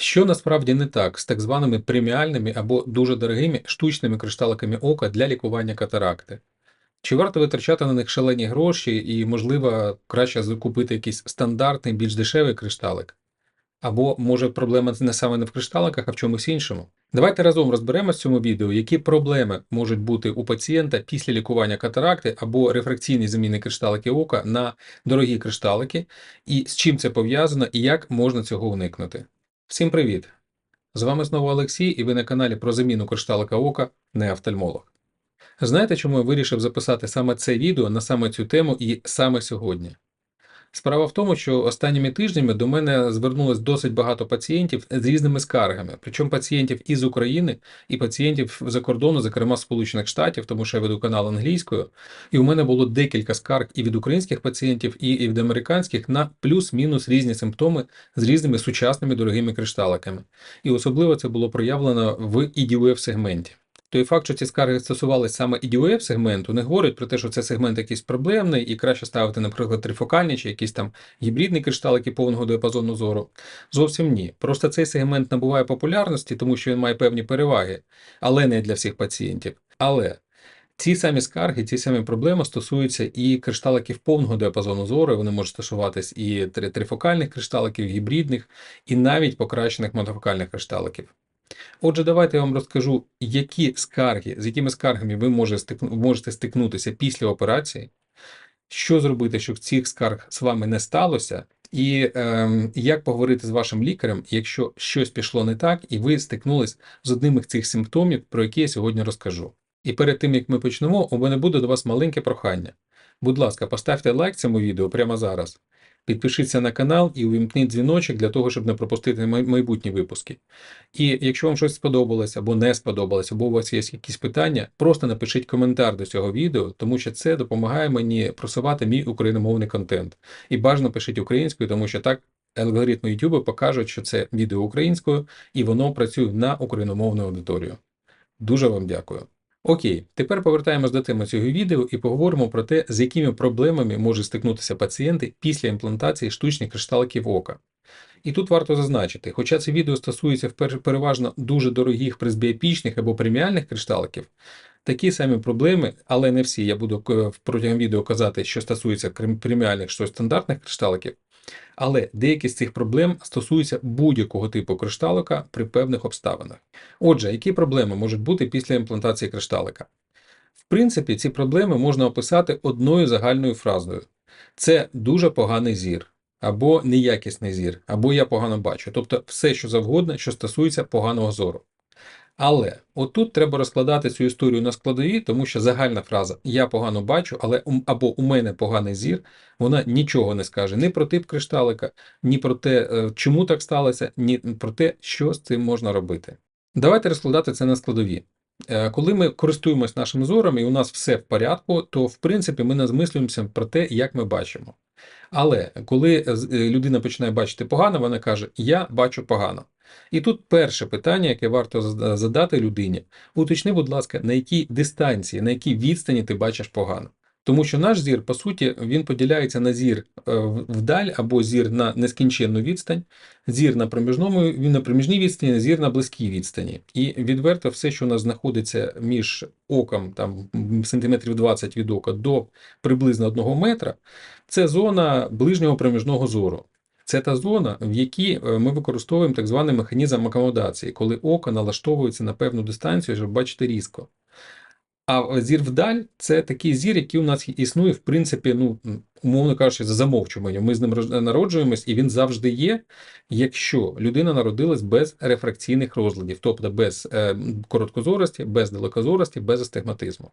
Що насправді не так з так званими преміальними або дуже дорогими штучними кришталиками ока для лікування катаракти? Чи варто витрачати на них шалені гроші і, можливо, краще закупити якийсь стандартний, більш дешевий кришталик? Або, може, проблема не саме не в кришталиках, а в чомусь іншому? Давайте разом розберемося в цьому відео, які проблеми можуть бути у пацієнта після лікування катаракти або рефракційні заміни кришталики ока на дорогі кришталики, і з чим це пов'язано, і як можна цього уникнути. Всім привіт! З вами знову Олексій, і ви на каналі про заміну кришталика ока не офтальмолог. Знаєте, чому я вирішив записати саме це відео на саме цю тему і саме сьогодні? Справа в тому, що останніми тижнями до мене звернулось досить багато пацієнтів з різними скаргами, причому пацієнтів із України і пацієнтів за кордону, зокрема Сполучених Штатів, тому що я веду канал англійською. І у мене було декілька скарг і від українських пацієнтів, і від американських на плюс-мінус різні симптоми з різними сучасними дорогими кришталиками. І особливо це було проявлено в EDUF сегменті. Той факт, що ці скарги стосувалися саме EDUF сегменту, не говорить про те, що це сегмент якийсь проблемний і краще ставити, наприклад, трифокальні чи якісь там гібридні кришталики повного діапазону зору. Зовсім ні. Просто цей сегмент набуває популярності, тому що він має певні переваги, але не для всіх пацієнтів. Але ці самі скарги, ці самі проблеми стосуються і кришталиків повного діапазону зору, вони можуть стосуватись і три- трифокальних кришталиків, гібридних, і навіть покращених монофокальних кришталиків. Отже, давайте я вам розкажу, які скарги, з якими скаргами ви можете, стикнутися після операції, що зробити, щоб цих скарг з вами не сталося, і ем, як поговорити з вашим лікарем, якщо щось пішло не так, і ви стикнулись з одним із цих симптомів, про які я сьогодні розкажу. І перед тим як ми почнемо, у мене буде до вас маленьке прохання. Будь ласка, поставте лайк цьому відео прямо зараз. Підпишіться на канал і увімкніть дзвіночок для того, щоб не пропустити майбутні випуски. І якщо вам щось сподобалось або не сподобалось, або у вас є якісь питання, просто напишіть коментар до цього відео, тому що це допомагає мені просувати мій україномовний контент. І бажано пишіть українською, тому що так алгоритми YouTube покажуть, що це відео українською, і воно працює на україномовну аудиторію. Дуже вам дякую. Окей, тепер повертаємось до теми цього відео і поговоримо про те, з якими проблемами можуть стикнутися пацієнти після імплантації штучних кришталиків ока. І тут варто зазначити, хоча це відео стосується переважно дуже дорогих пресбіопічних або преміальних кришталиків, такі самі проблеми, але не всі, я буду е, протягом відео казати, що стосується преміальних, що стандартних кришталиків, але деякі з цих проблем стосуються будь-якого типу кришталика при певних обставинах. Отже, які проблеми можуть бути після імплантації кришталика? В принципі, ці проблеми можна описати одною загальною фразою: це дуже поганий зір, або неякісний зір, або я погано бачу. Тобто все, що завгодно, що стосується поганого зору. Але отут треба розкладати цю історію на складові, тому що загальна фраза Я погано бачу, але або у мене поганий зір, вона нічого не скаже ні про тип кришталика, ні про те, е, чому так сталося, ні про те, що з цим можна робити. Давайте розкладати це на складові. Е, Коли ми користуємось нашим зором і у нас все в порядку, то в принципі ми не змислюємося про те, як ми бачимо. Але коли е, людина починає бачити погано, вона каже: Я бачу погано. І тут перше питання, яке варто задати людині: уточни, будь ласка, на якій дистанції, на якій відстані ти бачиш погано. Тому що наш зір, по суті, він поділяється на зір е, вдаль або зір на нескінченну відстань, зір на проміжному, на проміжній відстані, зір на близькій відстані. І відверто все, що у нас знаходиться між оком, там сантиметрів 20 від ока до приблизно 1 метра, це зона ближнього проміжного зору. Це та зона, в якій е, ми використовуємо так званий механізм акомодації, коли око налаштовується на певну дистанцію, щоб бачити різко. А зір вдаль це такий зір, який у нас існує, в принципі, ну, умовно кажучи, за замовчуванням. Ми з ним народжуємось, і він завжди є, якщо людина народилась без рефракційних розладів, тобто без е, короткозорості, без далекозорості, без астигматизму.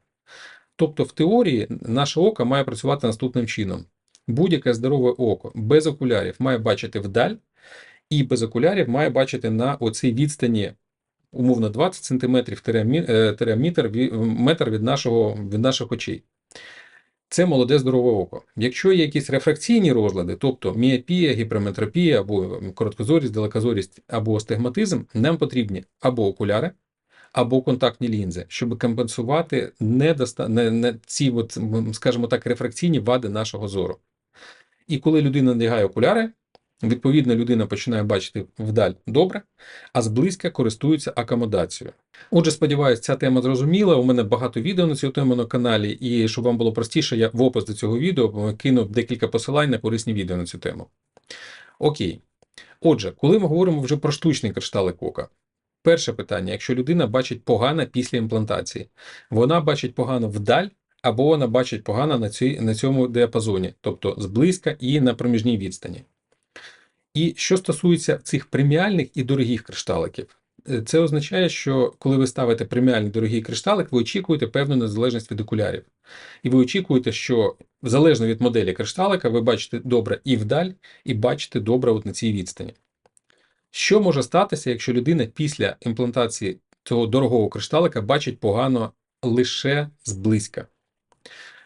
Тобто, в теорії наше око має працювати наступним чином: будь-яке здорове око без окулярів має бачити вдаль, і без окулярів має бачити на оцій відстані умовно 20 см метр, метр від, нашого, від наших очей. Це молоде здорове око. Якщо є якісь рефракційні розлади, тобто міопія, гіперметропія або короткозорість, далекозорість або астигматизм, нам потрібні або окуляри, або контактні лінзи, щоб компенсувати недоста... не, не ці, от, скажімо так, рефракційні вади нашого зору. І коли людина надягає окуляри, Відповідно, людина починає бачити вдаль добре, а зблизька користується акомодацією. Отже, сподіваюся, ця тема зрозуміла. У мене багато відео на цю тему на каналі, і щоб вам було простіше, я в опис до цього відео кинув декілька посилань на корисні відео на цю тему. Окей. Отже, коли ми говоримо вже про штучний кришталик ока, перше питання: якщо людина бачить погано після імплантації, вона бачить погано вдаль, або вона бачить погано на, цій, на цьому діапазоні, тобто зблизька і на проміжній відстані. І що стосується цих преміальних і дорогих кришталиків, е, це означає, що коли ви ставите преміальний дорогий кришталик, ви очікуєте певну незалежність від окулярів. І ви очікуєте, що залежно від моделі кришталика, ви бачите добре і вдаль, і бачите добре от на цій відстані. Що може статися, якщо людина після імплантації цього дорогого кришталика бачить погано лише зблизька?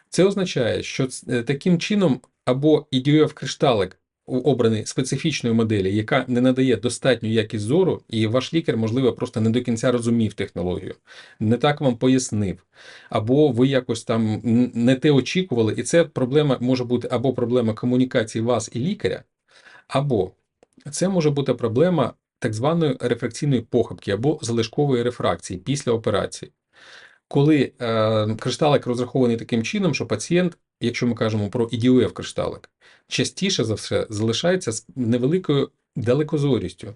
Це означає, що таким чином або ідіоф кришталик обраний специфічної моделі, яка не надає достатню якість зору, і ваш лікар, можливо, просто не до кінця розумів технологію, не так вам пояснив, або ви якось там не те очікували, і це проблема може бути або проблема комунікації вас і лікаря, або це може бути проблема так званої рефракційної похибки або залишкової рефракції після операції. Коли е, кришталик розрахований таким чином, що пацієнт, якщо ми кажемо про ідіоєв кришталик, частіше за все залишається з невеликою далекозорістю.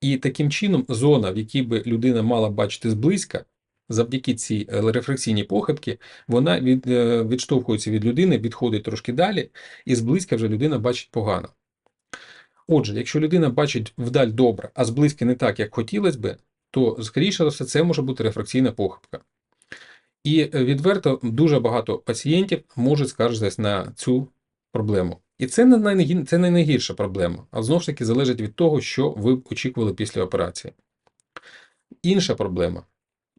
І таким чином зона, в якій би людина мала бачити зблизька, завдяки цій е, рефракційній похибці, вона від, е, відштовхується від людини, відходить трошки далі, і зблизька вже людина бачить погано. Отже, якщо людина бачить вдаль добре, а зблизька не так, як хотілося би, то, скоріше за все, це може бути рефракційна похибка. І е, відверто дуже багато пацієнтів можуть скаржитись на цю проблему. І це не найгі- це не найгірша проблема, а знову ж таки залежить від того, що ви очікували після операції. Інша проблема.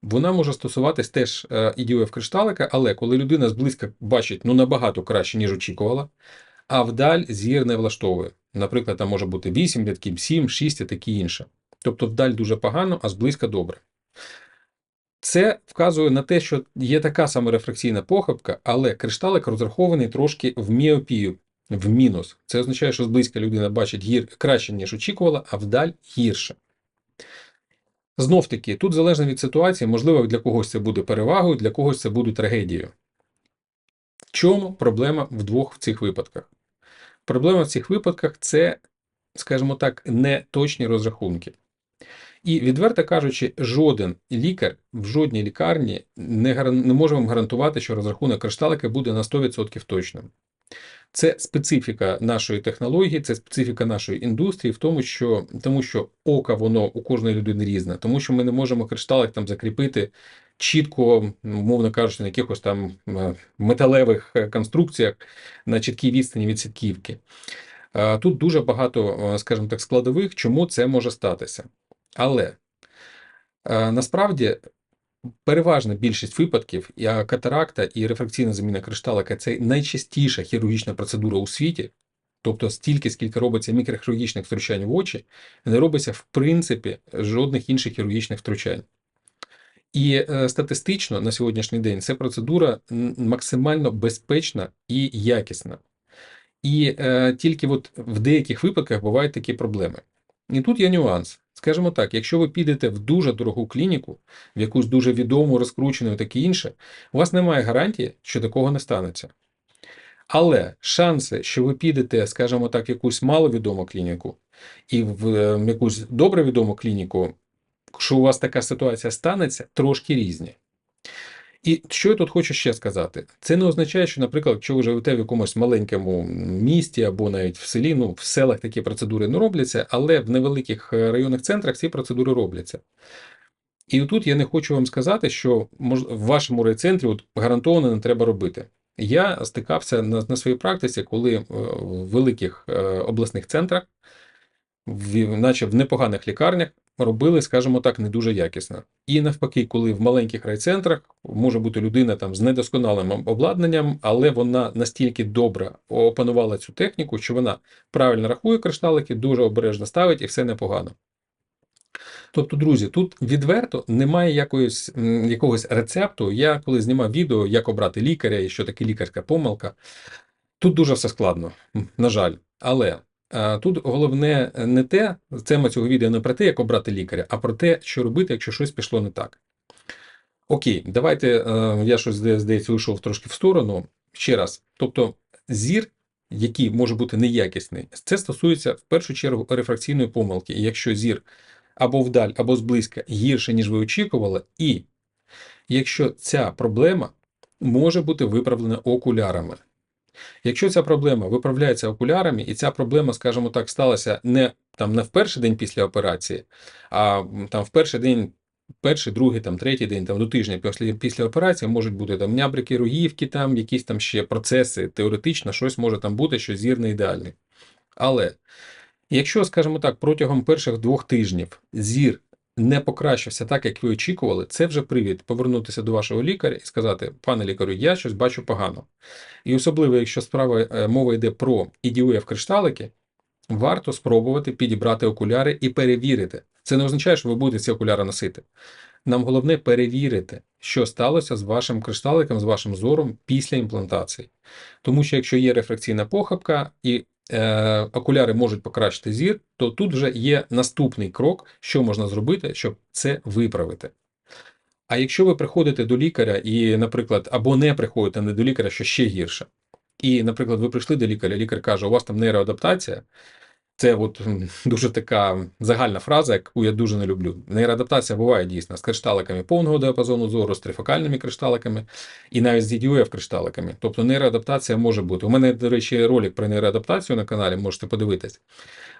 Вона може стосуватись теж е, ідіоїв кришталика, але коли людина зблизька бачить ну, набагато краще, ніж очікувала, а вдаль зір не влаштовує. Наприклад, там може бути 8 рядків, 7, 6 і таке інше. Тобто вдаль дуже погано, а зблизька добре. Це вказує на те, що є така сама рефракційна похибка, але кришталик розрахований трошки в міопію, в мінус. Це означає, що зблизька людина бачить гір краще, ніж очікувала, а вдаль гірше. Знов таки, тут залежно від ситуації, можливо, для когось це буде перевагою, для когось це буде трагедією. В чому проблема в двох цих випадках? Проблема в цих випадках це, скажімо так, неточні розрахунки. І відверто кажучи, жоден лікар в жодній лікарні не, гаран- не може вам гарантувати, що розрахунок кришталика буде на 100% точним. Це специфіка нашої технології, це специфіка нашої індустрії, в тому, що тому що око воно у кожної людини різне, тому що ми не можемо кришталик там закріпити чітко, мовно кажучи, на якихось там е, металевих е, конструкціях на чіткій відстані від сітківки. Е, Тут дуже багато, скажімо так, складових, чому це може статися. Але е, насправді переважна більшість випадків, катаракта і рефракційна заміна кришталика це найчастіша хірургічна процедура у світі. Тобто стільки, скільки робиться мікрохірургічних втручань в очі, не робиться в принципі жодних інших хірургічних втручань. І е, статистично на сьогоднішній день це процедура максимально безпечна і якісна. І е, тільки от в деяких випадках бувають такі проблеми. І тут є нюанс. Скажімо так, якщо ви підете в дуже дорогу клініку, в якусь дуже відому, розкручену і таке інше, у вас немає гарантії, що такого не станеться. Але шанси, що ви підете, скажімо так, в якусь маловідому клініку і в е, якусь добре відому клініку, що у вас така ситуація станеться, трошки різні. І що я тут хочу ще сказати? Це не означає, що, наприклад, якщо ви живете в якомусь маленькому місті або навіть в селі, ну в селах такі процедури не робляться, але в невеликих е, районних центрах ці процедури робляться. І тут я не хочу вам сказати, що в вашому райцентрі от гарантовано не треба робити. Я стикався на, на своїй практиці, коли е, в великих е, обласних центрах, в, наче в непоганих лікарнях, робили, скажімо так, не дуже якісно. І навпаки, коли в маленьких райцентрах може бути людина там з недосконалим обладнанням, але вона настільки добре опанувала цю техніку, що вона правильно рахує кришталики, дуже обережно ставить і все непогано. Тобто, друзі, тут відверто немає якоїсь, якогось рецепту. Я коли знімав відео, як обрати лікаря і що таке лікарська помилка, тут дуже все складно, на жаль. Але Тут головне не те, тема цього відео не про те, як обрати лікаря, а про те, що робити, якщо щось пішло не так. Окей, давайте е, я щось здається, вийшов трошки в сторону. Ще раз, тобто зір, який може бути неякісний, це стосується в першу чергу рефракційної помилки. І якщо зір або вдаль, або зблизька гірше, ніж ви очікували, і якщо ця проблема може бути виправлена окулярами. Якщо ця проблема виправляється окулярами, і ця проблема, скажімо так, сталася не там не в перший день після операції, а там в перший день, перший, другий, там третій день, там до тижня після, після операції можуть бути там нябрики рогівки, там якісь там ще процеси, теоретично щось може там бути, що зір не ідеальний. Але якщо, скажімо так, протягом перших двох тижнів зір не покращився так, як ви очікували, це вже привід повернутися до вашого лікаря і сказати: пане лікарю, я щось бачу погано. І особливо, якщо справа е, мова йде про ідіуєв кришталики, варто спробувати підібрати окуляри і перевірити. Це не означає, що ви будете ці окуляри носити. Нам головне перевірити, що сталося з вашим кришталиком, з вашим зором після імплантації. Тому що якщо є рефракційна похибка і окуляри можуть покращити зір, то тут вже є наступний крок, що можна зробити, щоб це виправити. А якщо ви приходите до лікаря і, наприклад, або не приходите не до лікаря, що ще гірше. І, наприклад, ви прийшли до лікаря, лікар каже, у вас там нейроадаптація. Це от дуже така загальна фраза, яку я дуже не люблю. Нейроадаптація буває дійсно з кришталиками повного діапазону зору, з трифокальними кришталиками і навіть з DDUF кришталиками. Тобто нейроадаптація може бути. У мене, до речі, ролик про нейроадаптацію на каналі, можете подивитись.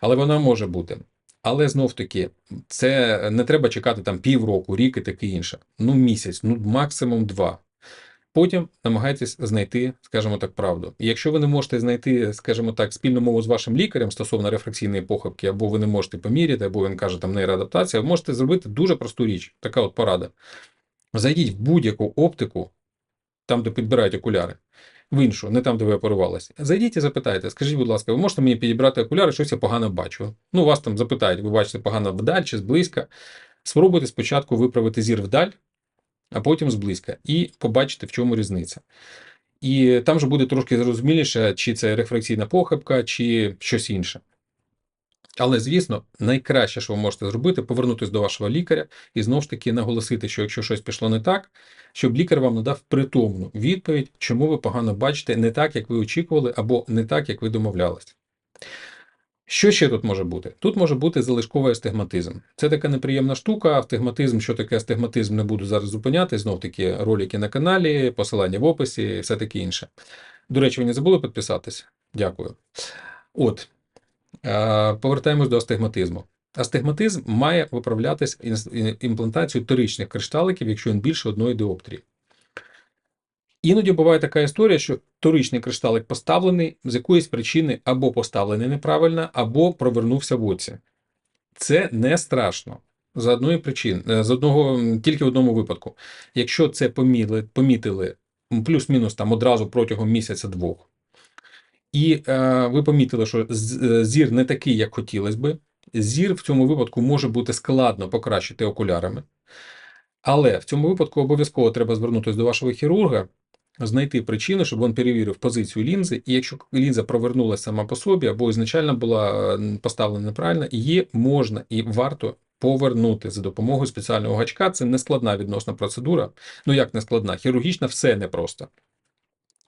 Але вона може бути. Але знов таки, це не треба чекати там півроку, рік і таке інше. Ну, місяць, ну максимум два. Потім намагайтесь знайти, скажімо так, правду. І якщо ви не можете знайти, скажімо так, спільну мову з вашим лікарем стосовно рефракційної похибки, або ви не можете поміряти, або він каже там нейроадаптація, ви можете зробити дуже просту річ. Така от порада. Зайдіть в будь-яку оптику, там, де підбирають окуляри, в іншу, не там, де ви оперувалися. Зайдіть і запитайте, скажіть, будь ласка, ви можете мені підібрати окуляри, щось я погано бачу. Ну, вас там запитають, ви бачите погано вдаль чи зблизька. Спробуйте спочатку виправити зір вдаль, а потім зблизька, і побачите, в чому різниця. І там же буде трошки зрозуміліше, чи це рефракційна похибка, чи щось інше. Але, звісно, найкраще, що ви можете зробити, повернутися до вашого лікаря і знову ж таки наголосити, що якщо щось пішло не так, щоб лікар вам надав притомну відповідь, чому ви погано бачите не так, як ви очікували, або не так, як ви домовлялись. Що ще тут може бути? Тут може бути залишковий астигматизм. Це така неприємна штука. Астигматизм, що таке астигматизм, не буду зараз зупиняти. Знов таки ролики на каналі, посилання в описі, все таке інше. До речі, ви не забули підписатися? Дякую. От, е, повертаємось до астигматизму. Астигматизм має виправлятись імплантацією торичних кришталиків, якщо він більше одної діоптрії. Іноді буває така історія, що торичний кришталик поставлений з якоїсь причини або поставлений неправильно, або провернувся в оці. Це не страшно. За одної причини, з одного тільки в одному випадку. Якщо це помітили, помітили плюс-мінус там одразу протягом місяця-двох, і е, ви помітили, що е, зір не такий, як хотілося би, зір в цьому випадку може бути складно покращити окулярами. Але в цьому випадку обов'язково треба звернутися до вашого хірурга, знайти причину, щоб він перевірив позицію лінзи, і якщо лінза провернулася сама по собі, або ізначально була поставлена неправильно, її можна і варто повернути за допомогою спеціального гачка. Це не складна відносна процедура. Ну як не складна, хірургічна все непросто.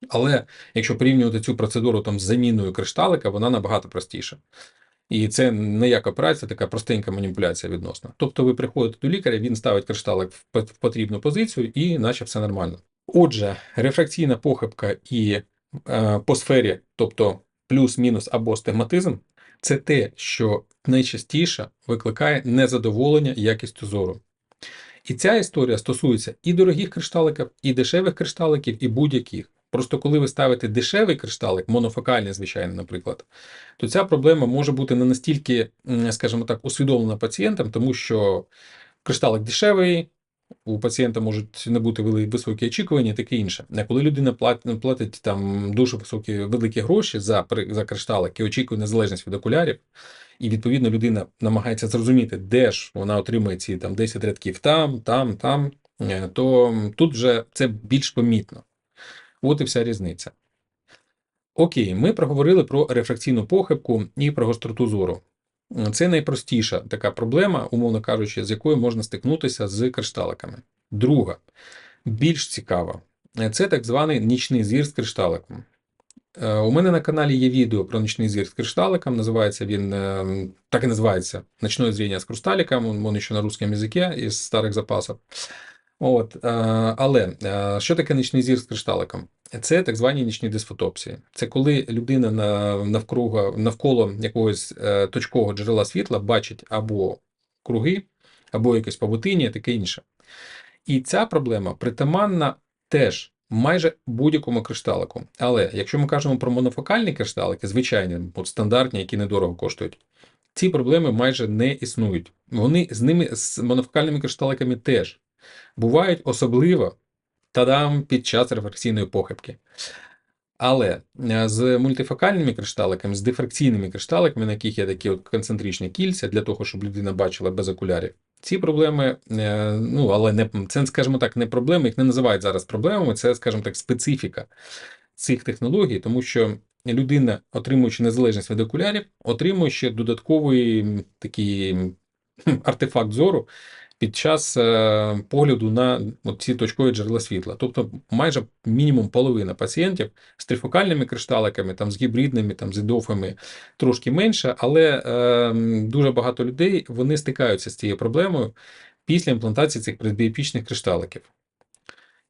Але якщо порівнювати цю процедуру там з заміною кришталика, вона набагато простіша. І це не як операція, така простенька маніпуляція відносно. Тобто ви приходите до лікаря, він ставить кришталик в потрібну позицію, і наче все нормально. Отже, рефракційна похибка і е, по сфері, тобто плюс-мінус або стигматизм, це те, що найчастіше викликає незадоволення якістю зору. І ця історія стосується і дорогих кришталиків, і дешевих кришталиків, і будь-яких. Просто коли ви ставите дешевий кришталик, монофокальний, звичайно, наприклад, то ця проблема може бути не настільки, скажімо так, усвідомлена пацієнтам, тому що кришталик дешевий, у пацієнта можуть не бути високі очікування таке інше. А коли людина платить, платить там дуже високі великі гроші за, за кришталик і очікує незалежність від окулярів, і відповідно людина намагається зрозуміти, де ж вона отримує ці там 10 рядків там, там, там, е, то тут вже це більш помітно. От і вся різниця. Окей, ми проговорили про рефракційну похибку і про гостроту зору. Це найпростіша така проблема, умовно кажучи, з якою можна стикнутися з кришталиками. Друга, більш цікава, це так званий нічний зір з кришталиком. Е, У мене на каналі є відео про нічний зір з кришталиком. Називається він е, так і називається Ночное зріння з кристаликом. Він ще на русском язикі із старих запасів. От, е, але е, що таке нічний зір з кришталиком? Це так звані нічні дисфотопсії. Це коли людина навкруга, навколо якогось е, точкового джерела світла бачить або круги, або якесь павутиння, таке інше. І ця проблема притаманна теж майже будь-якому кришталику. Але якщо ми кажемо про монофокальні кришталики, звичайні, от стандартні, які недорого коштують, ці проблеми майже не існують. Вони з ними, з монофокальними кришталиками теж бувають особливо тадам під час рефракційної похибки. Але е, з мультифокальними кришталиками, з дифракційними кришталиками, на яких є такі от концентричні кільця, для того, щоб людина бачила без окулярів, ці проблеми, е, ну але не це, скажімо так, не проблеми, їх не називають зараз проблемами, це, скажімо так, специфіка цих технологій, тому що людина, отримуючи незалежність від окулярів, отримує ще додатковий такий артефакт зору під час е, погляду на ці точкові джерела світла. Тобто майже мінімум половина пацієнтів з трифокальними кришталиками, там, з гібридними, там, з ідофами трошки менше, але е, дуже багато людей вони стикаються з цією проблемою після імплантації цих предбіопічних кришталиків.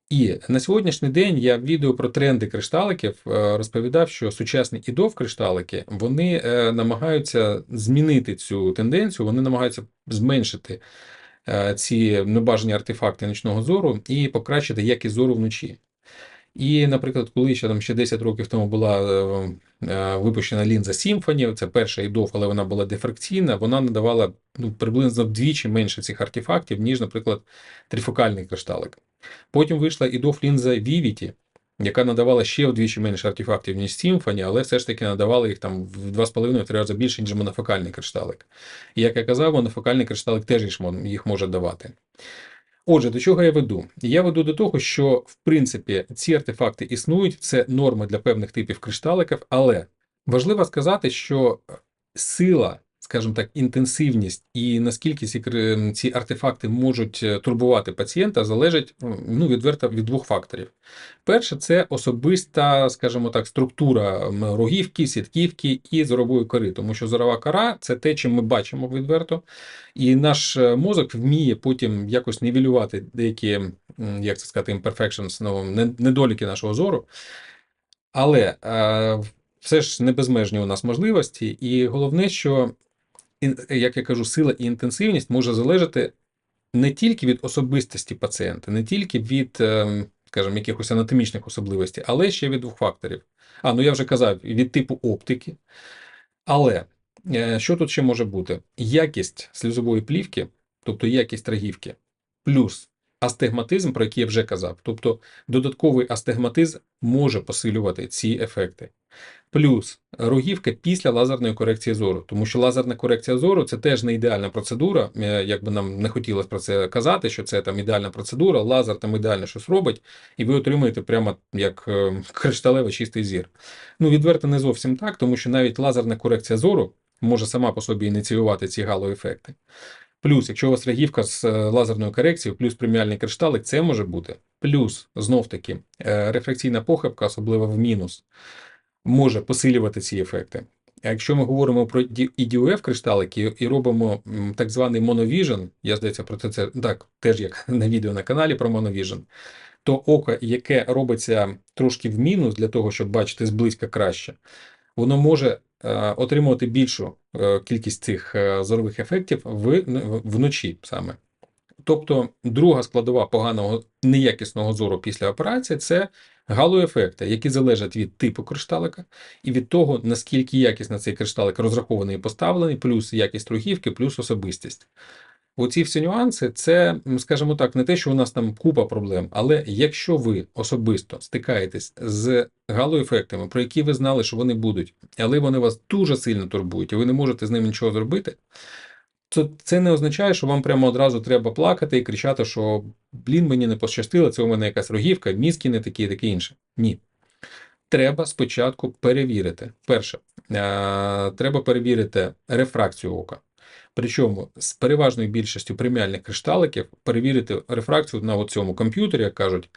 І на сьогоднішній день я в відео про тренди кришталиків е, розповідав, що сучасні ідов кришталики вони е, намагаються змінити цю тенденцію, вони намагаються зменшити ці небажані артефакти нічного зору і покращити якість зору вночі. І, наприклад, коли ще там ще 10 років тому була е, е, випущена лінза Symphony, це перша ідов, але вона була дифракційна, вона надавала ну, приблизно вдвічі менше цих артефактів, ніж, наприклад, трифокальний кришталик. Потім вийшла ідов лінза Vivity, яка надавала ще вдвічі менше артефактів, ніж Symphony, але все ж таки надавала їх там в 2,5-3 рази більше, ніж монофокальний кришталик. І як я казав, монофокальний кришталик теж їх може давати. Отже, до чого я веду? Я веду до того, що в принципі ці артефакти існують, це норми для певних типів кришталиків, але важливо сказати, що сила, скажімо так, інтенсивність і наскільки ці, ці артефакти можуть е, турбувати пацієнта, залежить ну, відверто від двох факторів. Перше, це особиста, скажімо так, структура рогівки, сітківки і зорової кори, тому що зорова кора це те, чим ми бачимо відверто, і наш е, мозок вміє потім якось нівелювати деякі, як це сказати, imperfections, ну, недоліки нашого зору. Але е, все ж не безмежні у нас можливості, і головне, що, як я кажу, сила і інтенсивність може залежати не тільки від особистості пацієнта, не тільки від, ем, скажімо, якихось анатомічних особливостей, але ще від двох факторів. А, ну я вже казав, від типу оптики. Але е, що тут ще може бути? Якість сльозової плівки, тобто якість рогівки, плюс астигматизм, про який я вже казав. Тобто додатковий астигматизм може посилювати ці ефекти. Плюс рогівка після лазерної корекції зору, тому що лазерна корекція зору це теж не ідеальна процедура. е, Як би нам не хотілося про це казати, що це там ідеальна процедура, лазер там ідеально щось робить, і ви отримуєте прямо як е, кришталево чистий зір. Ну, відверто не зовсім так, тому що навіть лазерна корекція зору може сама по собі ініціювати ці галоефекти. Плюс, якщо у вас рогівка з е, лазерною корекцією, плюс преміальний кришталик, це може бути. Плюс, знов таки, рефракційна похибка, особливо в мінус, може посилювати ці ефекти. А якщо ми говоримо про EDOF кришталики і робимо так званий monovision, я здається про це, так, теж як на відео на каналі про monovision, то око, яке робиться трошки в мінус для того, щоб бачити зблизька краще, воно може е, отримувати більшу е, кількість цих е, зорових ефектів в- вночі саме. Тобто, друга складова поганого неякісного зору після операції це галоефекти, які залежать від типу кришталика і від того, наскільки якісно цей кришталик розрахований і поставлений, плюс якість рухівки, плюс особистість. Оці всі нюанси, це, скажімо так, не те, що у нас там купа проблем, але якщо ви особисто стикаєтесь з галоефектами, про які ви знали, що вони будуть, але вони вас дуже сильно турбують, і ви не можете з ними нічого зробити, то це не означає, що вам прямо одразу треба плакати і кричати, що блін, мені не пощастило, це у мене якась рогівка, мізки не такі таке інше. Ні. треба спочатку перевірити. Перше, е, треба перевірити рефракцію ока. Причому з переважною більшістю преміальних кришталиків перевірити рефракцію на цьому комп'ютері, як кажуть,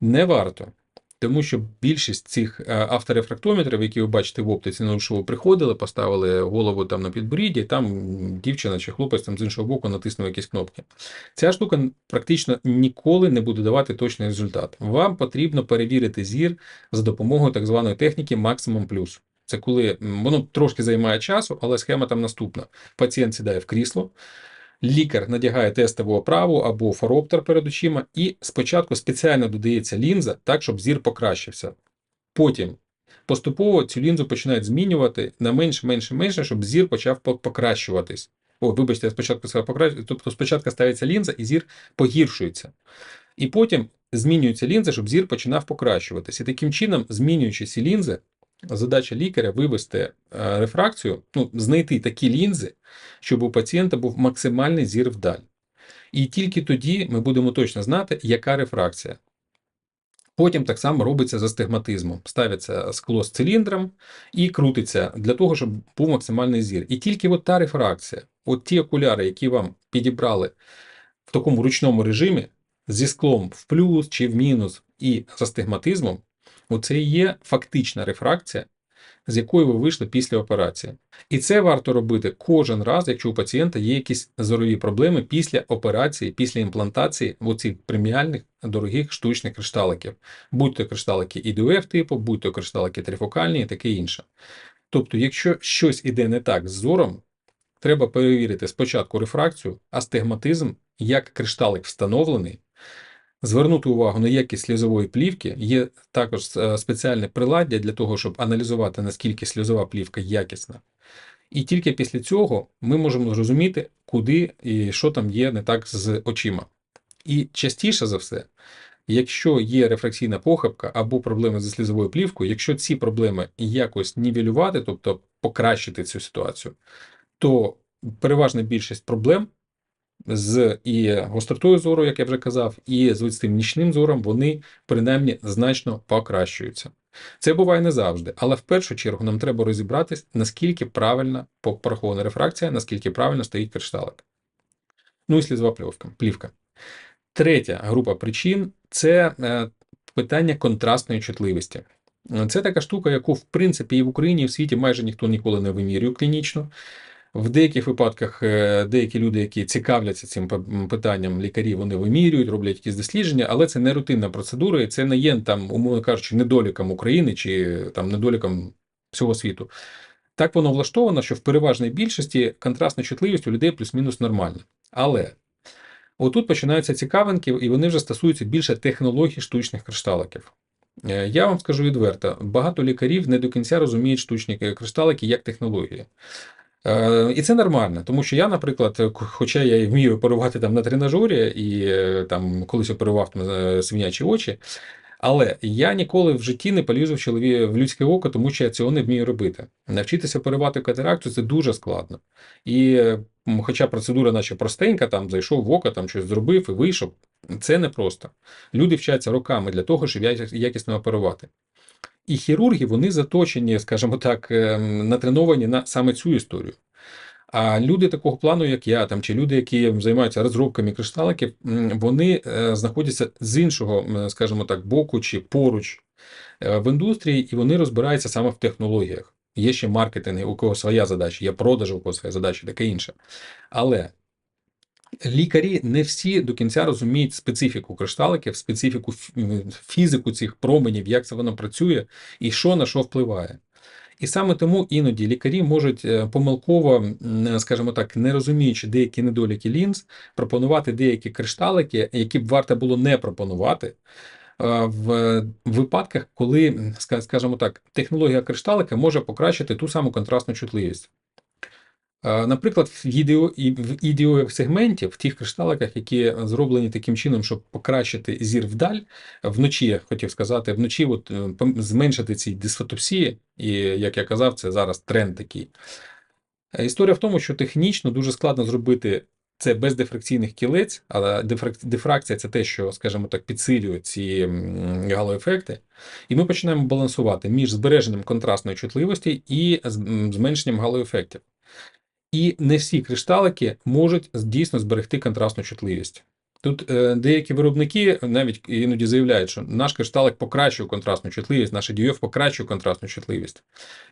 не варто. Тому що більшість цих е, авторефрактометрів, які ви бачите в оптиці, ну що ви приходили, поставили голову там на підборідді, там дівчина чи хлопець там з іншого боку натиснув якісь кнопки. Ця штука практично ніколи не буде давати точний результат. Вам потрібно перевірити зір за допомогою так званої техніки Maximum Plus. Це коли воно трошки займає часу, але схема там наступна: пацієнт сідає в крісло. Лікар надягає тестову оправу або фороптер перед очима, і спочатку спеціально додається лінза, так, щоб зір покращився. Потім поступово цю лінзу починають змінювати на менше, менше, менше, щоб зір почав покращуватись. О, вибачте, я спочатку сказав покращуватись, тобто спочатку ставиться лінза і зір погіршується. І потім змінюється лінза, щоб зір починав покращуватись. І таким чином, змінюючи ці лінзи, задача лікаря вивести е, рефракцію, ну, знайти такі лінзи, щоб у пацієнта був максимальний зір вдаль. І тільки тоді ми будемо точно знати, яка рефракція. Потім так само робиться з астигматизмом. Ставиться скло з циліндром і крутиться для того, щоб був максимальний зір. І тільки от та рефракція, от ті окуляри, які вам підібрали в такому ручному режимі, зі склом в плюс чи в мінус, і з астигматизмом, оце і є фактична рефракція, з якою ви вийшли після операції. І це варто робити кожен раз, якщо у пацієнта є якісь зорові проблеми після операції, після імплантації в оцих преміальних дорогих штучних кришталиків. Будь то кришталики IDF типу, будь то кришталики трифокальні і таке інше. Тобто, якщо щось іде не так з зором, треба перевірити спочатку рефракцію, астигматизм, як кришталик встановлений, звернути увагу на якість сльозової плівки. Є також е, спеціальне приладдя для того, щоб аналізувати, наскільки сльозова плівка якісна. І тільки після цього ми можемо зрозуміти, куди і що там є не так з очима. І частіше за все, якщо є рефракційна похибка або проблеми зі слізовою плівкою, якщо ці проблеми якось нівелювати, тобто покращити цю ситуацію, то переважна більшість проблем з і гостротою зору, як я вже казав, і з цим нічним зором, вони принаймні значно покращуються. Це буває не завжди, але в першу чергу нам треба розібратись, наскільки правильно порахована рефракція, наскільки правильно стоїть кришталик. Ну і слізова плівка. Третя група причин це е, питання контрастної чутливості. Це така штука, яку в принципі і в Україні, і в світі майже ніхто ніколи не вимірює клінічно. В деяких випадках е, деякі люди, які цікавляться цим питанням, лікарі, вони вимірюють, роблять якісь дослідження, але це не рутинна процедура, і це не є там, умовно кажучи, недоліком України чи там недоліком всього світу. Так воно влаштовано, що в переважній більшості контрастна чутливість у людей плюс-мінус нормальна. Але отут починаються цікавинки, і вони вже стосуються більше технологій штучних кришталиків. Е, Я вам скажу відверто, багато лікарів не до кінця розуміють штучні кришталики як технології. Е, І це нормально, тому що я, наприклад, хоча я вмію оперувати там на тренажері і е, там колись оперував там, е, свинячі очі, але я ніколи в житті не полізу в чолові в людське око, тому що я цього не вмію робити. Навчитися оперувати катаракту це дуже складно. І е, хоча процедура, наче простенька, там зайшов в око, там щось зробив і вийшов, це непросто. Люди вчаться роками для того, щоб якісно оперувати. І хірурги вони заточені, скажімо так, ем, натреновані на саме цю історію. А люди такого плану, як я, там, чи люди, які займаються розробками кришталиків, вони е, знаходяться з іншого, скажімо так, боку чи поруч е, в індустрії, і вони розбираються саме в технологіях. Є ще маркетинг, у кого своя задача, є продажі, у кого своя задача, таке інше. Але лікарі не всі до кінця розуміють специфіку кришталиків, специфіку фізику цих променів, як це воно працює і що на що впливає. І саме тому іноді лікарі можуть е, помилково, скажімо так, не розуміючи деякі недоліки лінз, пропонувати деякі кришталики, які б варто було не пропонувати. е, В випадках, коли, скажімо так, технологія кришталика може покращити ту саму контрастну чутливість. Е, Наприклад, в ідео, в сегменті, в тих кришталиках, які зроблені таким чином, щоб покращити зір вдаль, вночі, я хотів сказати, вночі от, е, зменшити ці дисфотопсії, і, як я казав, це зараз тренд такий. Е, Історія в тому, що технічно дуже складно зробити це без дифракційних кілець, але дифракція це те, що, скажімо так, підсилює ці галоефекти. І ми починаємо балансувати між збереженням контрастної чутливості і зменшенням галоефектів. І не всі кришталики можуть дійсно зберегти контрастну чутливість. Тут е, деякі виробники навіть іноді заявляють, що наш кришталик покращує контрастну чутливість, наш дієв покращує контрастну чутливість.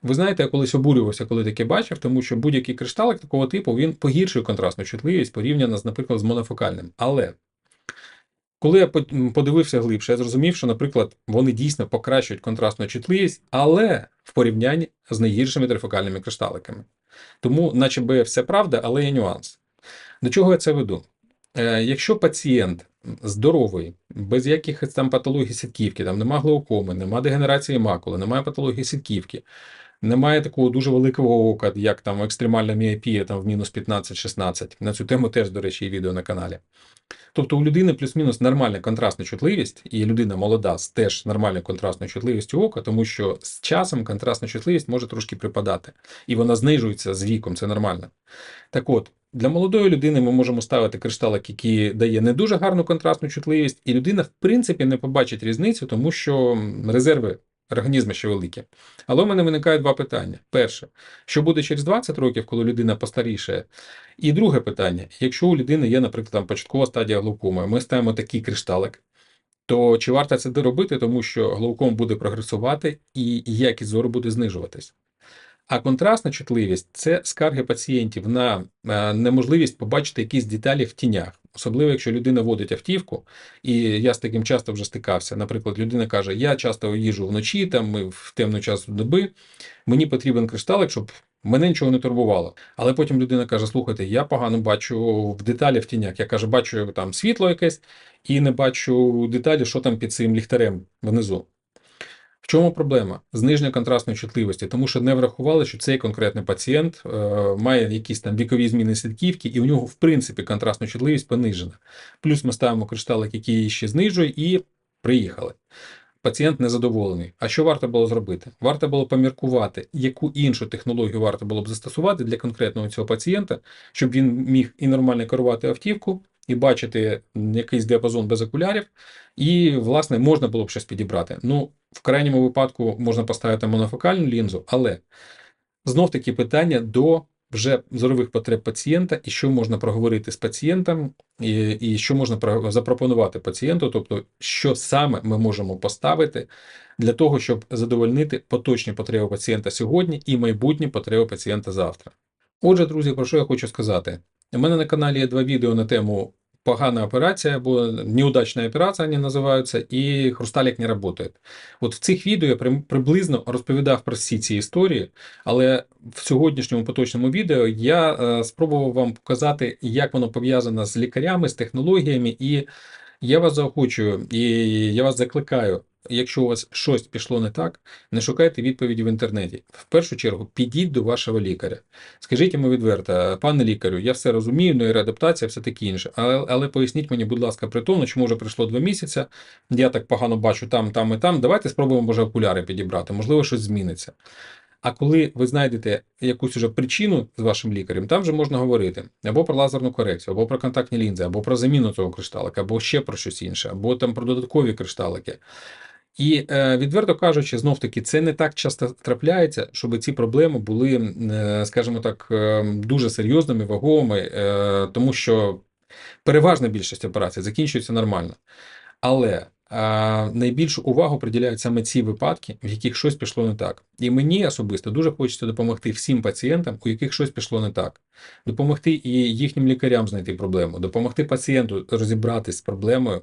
Ви знаєте, я колись обурювався, коли таке бачив, тому що будь-який кришталик такого типу він погіршує контрастну чутливість порівняно з, наприклад, з монофокальним. Але коли я подивився глибше, я зрозумів, що, наприклад, вони дійсно покращують контрастну чутливість, але в порівнянні з найгіршими трифокальними кришталиками. Тому, наче би все правда, але є нюанс. До чого я це веду? Е, Якщо пацієнт здоровий, без якихось там патологій сітківки, там нема глаукоми, нема дегенерації макули, немає патології сітківки, немає такого дуже великого ока, як там екстремальна міопія там в мінус 15-16. На цю тему теж, до речі, є відео на каналі. Тобто у людини плюс-мінус нормальна контрастна чутливість, і людина молода з теж нормальною контрастною чутливістю ока, тому що з часом контрастна чутливість може трошки припадати, і вона знижується з віком, це нормально. Так от, для молодої людини ми можемо ставити кришталик, який дає не дуже гарну контрастну чутливість, і людина, в принципі, не побачить різницю, тому що резерви організму ще великі. Але у мене виникає два питання. Перше, що буде через 20 років, коли людина постарішає? І друге питання: якщо у людини є, наприклад, там початкова стадія глаукоми, ми ставимо такий кришталик, то чи варто це доробити, тому що глауком буде прогресувати і якість зору буде знижуватись? А контрастна чутливість це скарги пацієнтів на е, неможливість побачити якісь деталі в тінях, особливо якщо людина водить автівку, і я з таким часто вже стикався. Наприклад, людина каже: Я часто їжу вночі, там в темну час доби, мені потрібен кришталик, щоб мене нічого не турбувало. Але потім людина каже: Слухайте, я погано бачу в деталі в тінях. Я каже, бачу там світло якесь і не бачу деталі, що там під цим ліхтарем внизу. В чому проблема? Зниження контрастної чутливості, тому що не врахували, що цей конкретний пацієнт е, має якісь там вікові зміни сітківки, і у нього, в принципі, контрастна чутливість понижена. Плюс ми ставимо кришталик, який її ще знижує, і приїхали. Пацієнт незадоволений. А що варто було зробити? Варто було поміркувати, яку іншу технологію варто було б застосувати для конкретного цього пацієнта, щоб він міг і нормально керувати автівку, і бачити якийсь діапазон без окулярів, і, власне, можна було б щось підібрати. Ну, в крайньому випадку можна поставити монофокальну лінзу, але знов таки питання до вже зорових потреб пацієнта, і що можна проговорити з пацієнтом, і, і що можна запропонувати пацієнту, тобто, що саме ми можемо поставити для того, щоб задовольнити поточні потреби пацієнта сьогодні і майбутні потреби пацієнта завтра. Отже, друзі, про що я хочу сказати? У мене на каналі є два відео на тему погана операція або неудачна операція, вони називаються, і хрусталік не працює. От в цих відео я приблизно розповідав про всі ці історії, але в сьогоднішньому поточному відео я е, спробував вам показати, як воно пов'язано з лікарями, з технологіями, і я вас заохочую, і я вас закликаю. Якщо у вас щось пішло не так, не шукайте відповіді в інтернеті. В першу чергу підіть до вашого лікаря. Скажіть йому відверто, пане лікарю, я все розумію, нейроадаптація, все таке інше. Але, але поясніть мені, будь ласка, притомно, чому вже пройшло два місяці, я так погано бачу там, там і там. Давайте спробуємо, може, окуляри підібрати, можливо, щось зміниться. А коли ви знайдете якусь уже причину з вашим лікарем, там вже можна говорити або про лазерну корекцію, або про контактні лінзи, або про заміну цього кришталика, або ще про щось інше, або там про додаткові кришталики. І е, відверто кажучи, знов таки, це не так часто трапляється, щоб ці проблеми були, е, скажімо так, е, дуже серйозними, вагомими, е, тому що переважна більшість операцій закінчується нормально. Але найбільшу увагу приділяють саме ці випадки, в яких щось пішло не так. І мені особисто дуже хочеться допомогти всім пацієнтам, у яких щось пішло не так, допомогти і їхнім лікарям знайти проблему, допомогти пацієнту розібратись з проблемою,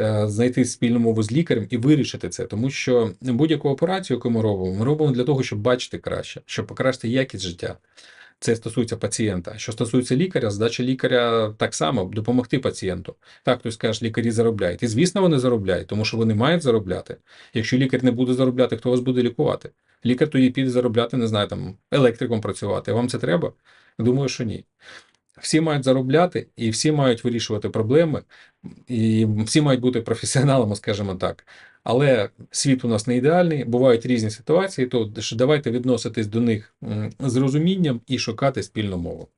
е, знайти спільну мову з лікарем і вирішити це, тому що будь-яку операцію, яку ми робимо, ми робимо для того, щоб бачити краще, щоб покращити якість життя. Це стосується пацієнта. Що стосується лікаря, задача лікаря так само допомогти пацієнту. Так, хтось каже, лікарі заробляють. І звісно, вони заробляють, тому що вони мають заробляти. Якщо лікар не буде заробляти, хто вас буде лікувати? Лікар тоді піде заробляти, не знаю, там електриком працювати. Вам це треба? Думаю, що ні. Всі мають заробляти, і всі мають вирішувати проблеми, і всі мають бути професіоналами, скажімо так. Але світ у нас не ідеальний, бувають різні ситуації, то давайте відноситись до них з розумінням і шукати спільну мову.